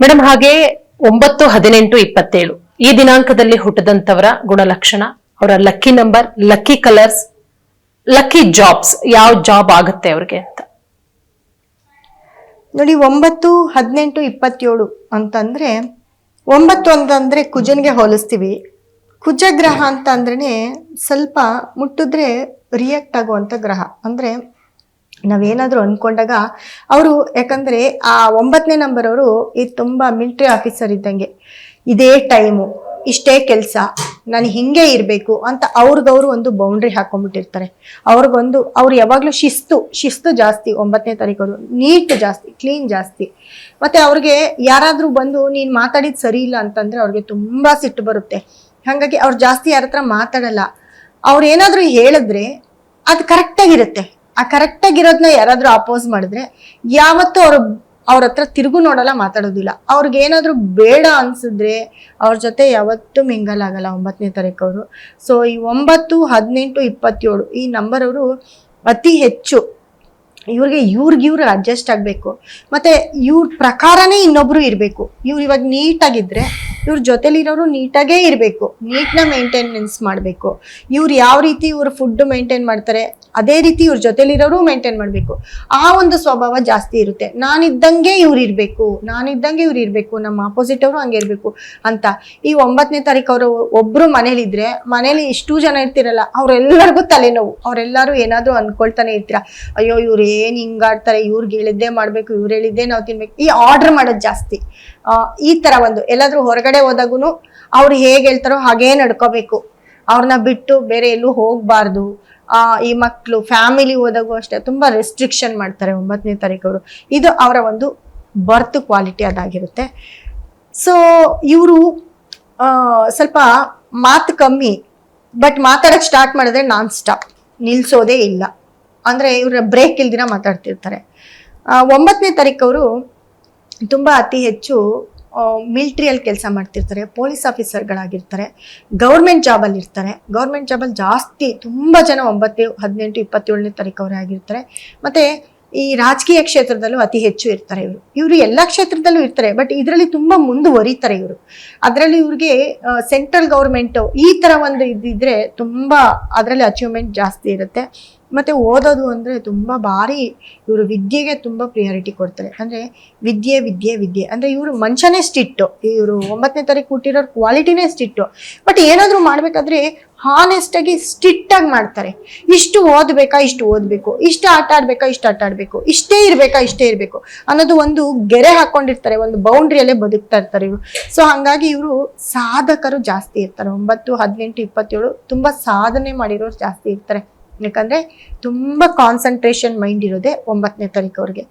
Madam ಹಾಗೆ ಒಂಬತ್ತು ಹದಿನೆಂಟು ಇಪ್ಪತ್ತೇಳು. ಈ ದಿನಾಂಕದಲ್ಲಿ ಹುಟ್ಟದಂತವರ ಗುಣಲಕ್ಷಣ, ಅವರ lucky number lucky colours lucky jobs ಯಾವ ಜಾಬ್ ಆಗುತ್ತೆ ಅವ್ರಿಗೆ ಅಂತ? ನೋಡಿ, ಒಂಬತ್ತು ಹದಿನೆಂಟು ಇಪ್ಪತ್ತೇಳು ಅಂತಂದ್ರೆ ಒಂಬತ್ತು ಅಂತಂದ್ರೆ ಕುಜನ್ಗೆ ಹೋಲಿಸ್ತೀವಿ. ಕುಜ ಗ್ರಹ ಅಂತ ಅಂದ್ರೆ ಸ್ವಲ್ಪ ಮುಟ್ಟಿದ್ರೆ ರಿಯಾಕ್ಟ್ ಆಗುವಂತ ಗ್ರಹ. ಅಂದ್ರೆ ನಾವೇನಾದ್ರೂ ಅನ್ಕೊಂಡಾಗ ಅವರು ಯಾಕಂದ್ರೆ ಆ ಒಂಬತ್ತನೇ ನಂಬರ್ ಅವರು ಇದು ತುಂಬಾ ಮಿಲಿಟರಿ ಆಫೀಸರ್ ಇದ್ದಂಗೆ. ಇದೇ ಟೈಮು ಇಷ್ಟೇ ಕೆಲಸ, ನಾನು ಹಿಂಗೆ ಇರಬೇಕು ಅಂತ ಅವ್ರಿಗವ್ರು ಒಂದು ಬೌಂಡ್ರಿ ಹಾಕೊಂಡ್ಬಿಟ್ಟಿರ್ತಾರೆ. ಅವ್ರಿಗೊಂದು, ಅವ್ರು ಯಾವಾಗಲೂ ಶಿಸ್ತು ಶಿಸ್ತು ಜಾಸ್ತಿ ಒಂಬತ್ತನೇ ತಾರೀಕು ನೀಟ್ ಜಾಸ್ತಿ ಕ್ಲೀನ್ ಜಾಸ್ತಿ. ಮತ್ತೆ ಅವ್ರಿಗೆ ಯಾರಾದರೂ ಬಂದು, ನೀನು ಮಾತಾಡಿದ್ದು ಸರಿ ಇಲ್ಲ ಅಂತಂದ್ರೆ ಅವ್ರಿಗೆ ತುಂಬ ಸಿಟ್ಟು ಬರುತ್ತೆ. ಹಾಗಾಗಿ ಅವ್ರು ಜಾಸ್ತಿ ಯಾರ ಹತ್ರ ಮಾತಾಡಲ್ಲ. ಅವ್ರು ಏನಾದರೂ ಹೇಳಿದ್ರೆ ಅದು ಕರೆಕ್ಟಾಗಿರುತ್ತೆ ಆ ಕರೆಕ್ಟ್ ಆಗಿರೋದನ್ನ ಯಾರಾದ್ರೂ ಅಪೋಸ್ ಮಾಡಿದ್ರೆ ಯಾವತ್ತೂ ಅವ್ರು, ಅವ್ರ ಹತ್ರ ತಿರುಗು ನೋಡಲ್ಲ, ಮಾತಾಡೋದಿಲ್ಲ. ಅವ್ರಿಗೆ ಏನಾದ್ರೂ ಬೇಡ ಅನ್ಸಿದ್ರೆ ಅವ್ರ ಜೊತೆ ಯಾವತ್ತೂ ಮಿಂಗಲ್ ಆಗಲ್ಲ ಒಂಬತ್ತನೇ ತಾರೀಕು ಅವರು ಸೊ ಈ ಒಂಬತ್ತು, ಹದಿನೆಂಟು, ಇಪ್ಪತ್ತೇಳು ಈ ನಂಬರ್ ಅವರು ಅತಿ ಹೆಚ್ಚು. ಇವ್ರಿಗೆ ಇವ್ರಿಗೆ ಇವ್ರು ಅಡ್ಜಸ್ಟ್ ಆಗಬೇಕು. ಮತ್ತೆ ಇವ್ರ ಪ್ರಕಾರನೇ ಇನ್ನೊಬ್ರು ಇರಬೇಕು. ಇವ್ರು ಇವಾಗ ನೀಟಾಗಿದ್ರೆ ಇವ್ರ ಜೊತೆಲಿರೋರು ನೀಟಾಗೇ ಇರಬೇಕು, ನೀಟ್ನ ಮೇಂಟೆನೆನ್ಸ್ ಮಾಡಬೇಕು. ಇವ್ರು ಯಾವ ರೀತಿ ಇವ್ರ ಫುಡ್ ಮೇಂಟೈನ್ ಮಾಡ್ತಾರೆ, ಅದೇ ರೀತಿ ಇವ್ರ ಜೊತೆಲಿರೋರು ಮೇಂಟೈನ್ ಮಾಡಬೇಕು. ಆ ಒಂದು ಸ್ವಭಾವ ಜಾಸ್ತಿ ಇರುತ್ತೆ. ನಾನಿದ್ದಂಗೆ ಇವ್ರು ಇರಬೇಕು, ನಾನಿದ್ದಂಗೆ ಇವ್ರು ಇರಬೇಕು ನಮ್ಮ ಆಪೋಸಿಟ್ ಅವರು ಹಂಗೆ ಇರಬೇಕು ಅಂತ. ಈ ಒಂಬತ್ತನೇ ತಾರೀಕು ಅವರು ಒಬ್ಬರು ಮನೇಲಿದ್ರೆ, ಮನೇಲಿ ಇಷ್ಟು ಜನ ಇರ್ತಿರಲ್ಲ, ಅವರೆಲ್ಲರಿಗೂ ತಲೆನೋವು. ಅವರೆಲ್ಲರೂ ಏನಾದರೂ ಅಂದ್ಕೊಳ್ತಾನೆ ಇರ್ತೀರ, ಅಯ್ಯೋ, ಇವ್ರು ಏನು ಹಿಂಗಾಡ್ತಾರೆ ಇವ್ರಿಗೆ ಹೇಳಿದ್ದೇ ಮಾಡಬೇಕು, ಇವ್ರು ಹೇಳಿದ್ದೇ ನಾವು ತಿನ್ಬೇಕು. ಈ ಆರ್ಡರ್ ಮಾಡೋದು ಜಾಸ್ತಿ. ಈ ತರ ಒಂದು, ಎಲ್ಲಾದರೂ ಹೊರಗಡೆ ಹೋದಾಗೂ ಅವ್ರು ಹೇಗೆ ಹೇಳ್ತಾರೋ ಹಾಗೇ ನಡ್ಕೋಬೇಕು. ಅವ್ರನ್ನ ಬಿಟ್ಟು ಬೇರೆ ಎಲ್ಲೂ ಹೋಗ್ಬಾರ್ದು. ಈ ಮಕ್ಕಳು ಫ್ಯಾಮಿಲಿ ಹೋದಾಗೂ ಅಷ್ಟೇ ತುಂಬಾ ರೆಸ್ಟ್ರಿಕ್ಷನ್ ಮಾಡ್ತಾರೆ ಒಂಬತ್ತನೇ ತಾರೀಕು ಅವರು ಇದು ಅವರ ಒಂದು ಬರ್ತ್ ಕ್ವಾಲಿಟಿ ಅದಾಗಿರುತ್ತೆ. ಸೊ ಇವರು ಸ್ವಲ್ಪ ಮಾತು ಕಮ್ಮಿ, ಬಟ್ ಮಾತಾಡಕ್ ಸ್ಟಾರ್ಟ್ ಮಾಡಿದ್ರೆ ನಾನ್ ಸ್ಟಾಪ್ ನಿಲ್ಸೋದೇ ಇಲ್ಲ. ಅಂದ್ರೆ ಇವ್ರ ಬ್ರೇಕ್ ಇಲ್ದಿರ ಮಾತಾಡ್ತಿರ್ತಾರೆ. ಒಂಬತ್ತನೇ ತಾರೀಕು ಅವರು ತುಂಬಾ ಅತಿ ಹೆಚ್ಚು ಮಿಲ್ಟ್ರಿಯಲ್ಲಿ ಕೆಲಸ ಮಾಡ್ತಿರ್ತಾರೆ, ಪೊಲೀಸ್ ಆಫೀಸರ್ಗಳಾಗಿರ್ತಾರೆ, ಗೌರ್ಮೆಂಟ್ ಜಾಬಲ್ಲಿ ಇರ್ತಾರೆ. ಗೌರ್ಮೆಂಟ್ ಜಾಬಲ್ಲಿ ಜಾಸ್ತಿ, ತುಂಬ ಜನ ಒಂಬತ್ತು, ಹದಿನೆಂಟು, ಇಪ್ಪತ್ತೇಳನೇ ತಾರೀಕು ಅವರೇ ಆಗಿರ್ತಾರೆ. ಮತ್ತು ಈ ರಾಜಕೀಯ ಕ್ಷೇತ್ರದಲ್ಲೂ ಅತಿ ಹೆಚ್ಚು ಇರ್ತಾರೆ ಇವರು. ಇವರು ಎಲ್ಲ ಕ್ಷೇತ್ರದಲ್ಲೂ ಇರ್ತಾರೆ, ಬಟ್ ಇದರಲ್ಲಿ ತುಂಬ ಮುಂದುವರಿತಾರೆ ಇವರು. ಅದರಲ್ಲಿ ಇವ್ರಿಗೆ ಸೆಂಟ್ರಲ್ ಗೌರ್ಮೆಂಟು ಈ ಥರ ಒಂದು ಇದ್ದಿದ್ರೆ ತುಂಬ ಅದರಲ್ಲಿ ಅಚೀವ್ಮೆಂಟ್ ಜಾಸ್ತಿ ಇರುತ್ತೆ. ಮತ್ತೆ ಓದೋದು ಅಂದರೆ ತುಂಬ ಭಾರಿ ಇವರು ವಿದ್ಯೆಗೆ ತುಂಬ ಪ್ರಿಯಾರಿಟಿ ಕೊಡ್ತಾರೆ. ಅಂದರೆ ವಿದ್ಯೆ ವಿದ್ಯೆ ವಿದ್ಯೆ. ಅಂದರೆ ಇವರು ಮನುಷ್ಯನೇ ಸ್ಟಿಟ್ಟು. ಇವರು ಒಂಬತ್ತನೇ ತಾರೀಕು ಹುಟ್ಟಿರೋ ಕ್ವಾಲಿಟಿನೇ ಸ್ಟಿಟ್ಟು. ಬಟ್ ಏನಾದರೂ ಮಾಡಬೇಕಾದ್ರೆ ಹಾನೆಸ್ಟಾಗಿ ಸ್ಟಿಟ್ಟಾಗಿ ಮಾಡ್ತಾರೆ. ಇಷ್ಟು ಓದಬೇಕಾ, ಇಷ್ಟು ಓದಬೇಕು. ಇಷ್ಟು ಆಟ ಆಡಬೇಕಾ, ಇಷ್ಟು ಆಟ ಆಡಬೇಕು. ಇಷ್ಟೇ ಇರಬೇಕಾ, ಇಷ್ಟೇ ಇರಬೇಕು. ಅನ್ನೋದು ಒಂದು ಗೆರೆ ಹಾಕೊಂಡಿರ್ತಾರೆ. ಒಂದು ಬೌಂಡ್ರಿಯಲ್ಲೇ ಬದುಕ್ತಾ ಇರ್ತಾರೆ ಇವರು. ಸೊ ಹಾಗಾಗಿ ಇವರು ಸಾಧಕರು ಜಾಸ್ತಿ ಇರ್ತಾರೆ. ಒಂಬತ್ತು, ಹದಿನೆಂಟು, ಇಪ್ಪತ್ತೇಳು ತುಂಬ ಸಾಧನೆ ಮಾಡಿರೋರು ಜಾಸ್ತಿ ಇರ್ತಾರೆ. ಯಾಕಂದ್ರೆ ತುಂಬ ಕಾನ್ಸಂಟ್ರೇಷನ್ ಮೈಂಡ್ ಇರೋದೆ ಒಂಬತ್ತನೇ ತಾರೀಕು ಅವ್ರಿಗೆ.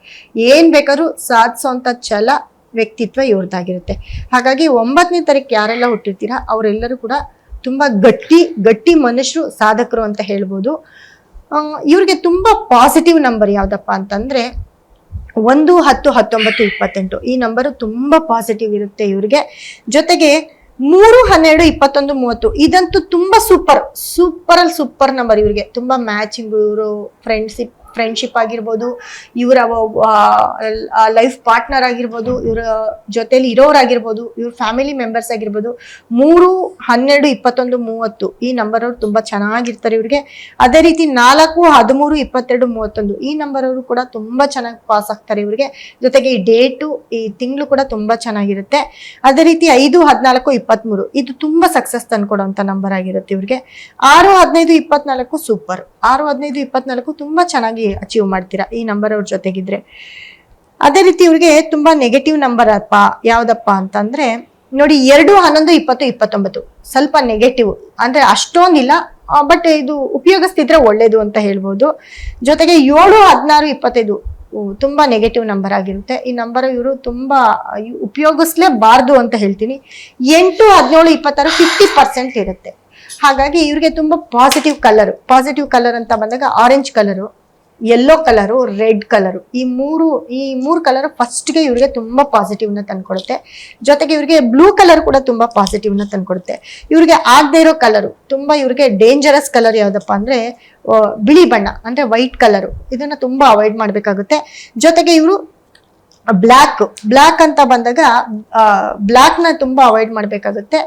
ಏನ್ ಬೇಕಾದ್ರೂ ಸಾಧಿಸೋಂಥ ಛಲ ವ್ಯಕ್ತಿತ್ವ ಇವ್ರದ್ದಾಗಿರುತ್ತೆ. ಹಾಗಾಗಿ ಒಂಬತ್ತನೇ ತಾರೀಕು ಯಾರೆಲ್ಲ ಹುಟ್ಟಿರ್ತೀರಾ, ಅವರೆಲ್ಲರೂ ಕೂಡ ತುಂಬ ಗಟ್ಟಿ ಗಟ್ಟಿ ಮನುಷ್ಯರು, ಸಾಧಕರು ಅಂತ ಹೇಳ್ಬೋದು. ಇವ್ರಿಗೆ ತುಂಬ ಪಾಸಿಟಿವ್ ನಂಬರ್ ಯಾವುದಪ್ಪ ಅಂತಂದ್ರೆ ಒಂದು ಹತ್ತು ಹತ್ತೊಂಬತ್ತು ಇಪ್ಪತ್ತೆಂಟು. ಈ ನಂಬರು ತುಂಬ ಪಾಸಿಟಿವ್ ಇರುತ್ತೆ ಇವ್ರಿಗೆ. ಜೊತೆಗೆ ಮೂರು ಹನ್ನೆರಡು ಇಪ್ಪತ್ತೊಂದು ಮೂವತ್ತು. ಇದಂತೂ ತುಂಬಾ ಸೂಪರ್ ಸೂಪರ್ ಅಲ್ಲಿ ಸೂಪರ್ ನಂಬರ್ ಇವ್ರಿಗೆ. ತುಂಬಾ ಮ್ಯಾಚಿಂಗ್ ಇವರು ಫ್ರೆಂಡ್ಶಿಪ್ ಫ್ರೆಂಡ್ಶಿಪ್ ಆಗಿರ್ಬೋದು, ಇವರ ಲೈಫ್ ಪಾರ್ಟ್ನರ್ ಆಗಿರ್ಬೋದು, ಇವರ ಜೊತೆಲಿ ಇರೋರಾಗಿರ್ಬೋದು ಇವ್ರ ಫ್ಯಾಮಿಲಿ ಮೆಂಬರ್ಸ್ ಆಗಿರ್ಬೋದು, ಮೂರು ಹನ್ನೆರಡು ಇಪ್ಪತ್ತೊಂದು ಮೂವತ್ತು ಈ ನಂಬರ್ ಅವರು ತುಂಬಾ ಚೆನ್ನಾಗಿರ್ತಾರೆ ಇವ್ರಿಗೆ. ಅದೇ ರೀತಿ ನಾಲ್ಕು ಹದಿಮೂರು ಇಪ್ಪತ್ತೆರಡು ಮೂವತ್ತೊಂದು ಈ ನಂಬರ್ ಅವರು ಕೂಡ ತುಂಬಾ ಚೆನ್ನಾಗಿ ಪಾಸ್ ಆಗ್ತಾರೆ ಇವ್ರಿಗೆ. ಜೊತೆಗೆ ಈ ಡೇಟು ಈ ತಿಂಗಳು ಕೂಡ ತುಂಬಾ ಚೆನ್ನಾಗಿರುತ್ತೆ. ಅದೇ ರೀತಿ ಐದು ಹದಿನಾಲ್ಕು ಇಪ್ಪತ್ಮೂರು ಇದು ತುಂಬ ಸಕ್ಸಸ್ ತಂದುಕೊಡುವಂಥ ನಂಬರ್ ಆಗಿರುತ್ತೆ ಇವ್ರಿಗೆ. ಆರು ಹದಿನೈದು ಇಪ್ಪತ್ನಾಲ್ಕು ಸೂಪರ್ ಆರು ಹದಿನೈದು ಇಪ್ಪತ್ನಾಲ್ಕು ತುಂಬ ಚೆನ್ನಾಗಿ ಅಚೀವ್ ಮಾಡ್ತೀರಾ ಈ ನಂಬರ್ ಅವ್ರ ಜೊತೆಗಿದ್ರೆ. ಅದೇ ರೀತಿ ಇವ್ರಿಗೆ ತುಂಬಾ ನೆಗೆಟಿವ್ ನಂಬರ್ ಅಪ್ಪ, ಯಾವ್ದಪ್ಪ ಅಂತಂದ್ರೆ, ನೋಡಿ ಎರಡು ಹನ್ನೊಂದು ಇಪ್ಪತ್ತು ಇಪ್ಪತ್ತೊಂಬತ್ತು, ಸ್ವಲ್ಪ ನೆಗೆಟಿವ್ ಅಂದ್ರೆ ಅಷ್ಟೊಂದಿಲ್ಲ ಬಟ್ ಇದು ಉಪಯೋಗಿಸ್ತಿದ್ರೆ ಒಳ್ಳೇದು ಅಂತ ಹೇಳ್ಬೋದು. ಜೊತೆಗೆ ಏಳು ಹದಿನಾರು ಇಪ್ಪತ್ತೈದು ತುಂಬಾ ನೆಗೆಟಿವ್ ನಂಬರ್ ಆಗಿರುತ್ತೆ. ಈ ನಂಬರ್ ಇವರು ತುಂಬಾ ಉಪಯೋಗಿಸ್ಲೇಬಾರ್ದು ಅಂತ ಹೇಳ್ತೀನಿ. ಎಂಟು ಹದಿನೇಳು ಇಪ್ಪತ್ತಾರು ಫಿಫ್ಟಿ ಪರ್ಸೆಂಟ್ ಇರುತ್ತೆ. ಹಾಗಾಗಿ ಇವ್ರಿಗೆ ತುಂಬಾ ಪಾಸಿಟಿವ್ ಕಲರ್ ಪಾಸಿಟಿವ್ ಕಲರ್ ಅಂತ ಬಂದಾಗ orange colour yellow colour red colour ಈ ಮೂರು ಈ ಮೂರು ಕಲರ್ ಫಸ್ಟ್ಗೆ ಇವ್ರಿಗೆ ತುಂಬ ಪಾಸಿಟಿವ್ನ ತಂದ್ಕೊಡುತ್ತೆ. ಜೊತೆಗೆ ಇವ್ರಿಗೆ ಬ್ಲೂ ಕಲರ್ ಕೂಡ ತುಂಬ ಪಾಸಿಟಿವ್ನ ತಂದುಕೊಡುತ್ತೆ. ಇವ್ರಿಗೆ ಆಗದೇ ಇರೋ ಕಲರು ತುಂಬ ಇವ್ರಿಗೆ ಡೇಂಜರಸ್ ಕಲರ್ ಯಾವುದಪ್ಪ ಅಂದರೆ ಬಿಳಿ ಬಣ್ಣ, ಅಂದರೆ ವೈಟ್ ಕಲರು ಇದನ್ನು ತುಂಬ ಅವಾಯ್ಡ್ ಮಾಡಬೇಕಾಗುತ್ತೆ. ಜೊತೆಗೆ ಇವರು ಬ್ಲ್ಯಾಕ್ ಬ್ಲ್ಯಾಕ್ ಅಂತ ಬಂದಾಗ ಬ್ಲ್ಯಾಕ್ನ ತುಂಬಾ ಅವಾಯ್ಡ್ ಮಾಡಬೇಕಾಗುತ್ತೆ.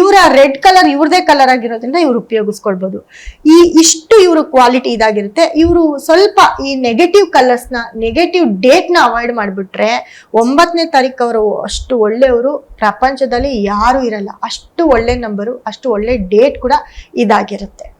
ಇವರ ರೆಡ್ ಕಲರ್, ಇವ್ರದೇ ಕಲರ್ ಆಗಿರೋದ್ರಿಂದ ಇವ್ರು ಉಪಯೋಗಿಸ್ಕೊಳ್ಬೋದು. ಈ ಇಷ್ಟು ಇವರು ಕ್ವಾಲಿಟಿ ಇದಾಗಿರುತ್ತೆ. ಇವರು ಸ್ವಲ್ಪ ಈ ನೆಗೆಟಿವ್ ಕಲರ್ಸ್ನ ನೆಗೆಟಿವ್ ಡೇಟ್ನ ಅವಾಯ್ಡ್ ಮಾಡಿಬಿಟ್ರೆ ಒಂಬತ್ತನೇ ತಾರೀಕು ಅಷ್ಟು ಒಳ್ಳೆಯವರು, ಪ್ರಪಂಚದಲ್ಲಿ ಯಾರು ಇರಲ್ಲ. ಅಷ್ಟು ಒಳ್ಳೆ ನಂಬರು ಅಷ್ಟು ಒಳ್ಳೆ ಡೇಟ್ ಕೂಡ ಇದಾಗಿರುತ್ತೆ.